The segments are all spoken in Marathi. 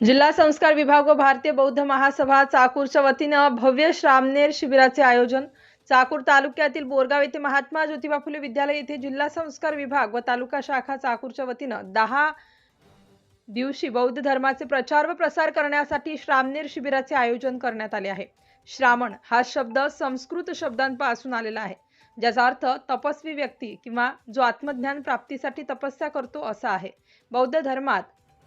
जिल्हा संस्कार विभाग व भारतीय बौद्ध महासभा चाकूरच्या वतीनं भव्य श्रामनेर शिबिराचे आयोजन चाकूर तालुक्यातील बोरगाव येथे महात्मा ज्योतिबा फुले विद्यालय येथे जिल्हा संस्कार विभाग व तालुका शाखा चाकूरच्या वतीनं दहा दिवशी बौद्ध धर्माचे प्रचार व प्रसार करण्यासाठी श्रामनेर शिबिराचे आयोजन करण्यात आले आहे. श्रामण हा शब्द संस्कृत शब्दांपासून आलेला आहे. ज्याचा अर्थ तपस्वी व्यक्ती किंवा जो आत्मज्ञान प्राप्तीसाठी तपस्या करतो असा आहे. बौद्ध धर्मात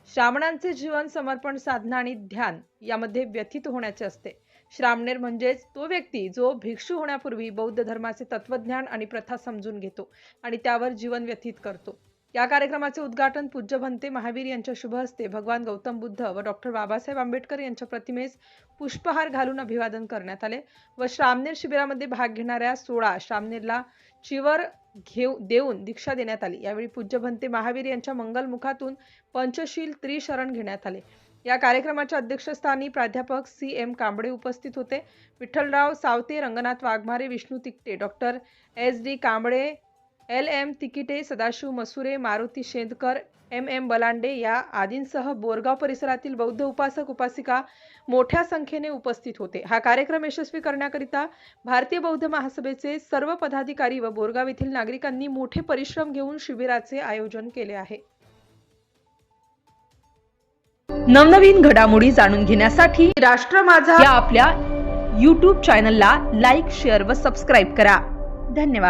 श्रावणांचे जीवन समर्पण साधना आणि ध्यान यामध्ये व्यथित होण्याचे असते. श्रामणेर म्हणजेच तो व्यक्ती जो भिक्षू होण्यापूर्वी बौद्ध धर्माचे तत्वज्ञान आणि प्रथा समजून घेतो आणि त्यावर जीवन व्यतीत करतो. या कार्यक्रमाचे उद्घाटन पूज्य भंते महावीर यांच्या शुभ हस्ते भगवान गौतम बुद्ध व डॉक्टर बाबासाहेब आंबेडकर यांच्या प्रतिमेस पुष्पहार घालून अभिवादन करण्यात आले व श्रामनेर शिबिरामध्ये भाग घेणाऱ्या सोळा श्रामनेरला चिवर घेऊ देऊन दीक्षा देण्यात आली. यावेळी पूज्य भंते महावीर यांच्या मंगलमुखातून पंचशील त्रिशरण घेण्यात आले. या कार्यक्रमाच्या अध्यक्षस्थानी प्राध्यापक सी एम कांबळे उपस्थित होते. Vitthalrao Savate Ranganath Waghmare Vishnu Tikate doctor S D Kamble L M Tikite Sadashiv Masure Maruti Shendkar M M Balande या आदींसह बोरगाव परिसरातील बौद्ध उपासक उपासिका मोठ्या संख्येने उपस्थित होते. हा कार्यक्रम यशस्वी करण्याकरिता भारतीय बौद्ध महासभेचे सर्व पदाधिकारी व बोरगाव येथील नागरिकांनी मोठे परिश्रम घेऊन शिबिराचे आयोजन केले आहे. नवनवीन घडामोडी जाणून घेण्यासाठी राष्ट्र माझा या आपल्या यूट्यूब चॅनलला लाईक शेअर व सबस्क्राईब करा. धन्यवाद.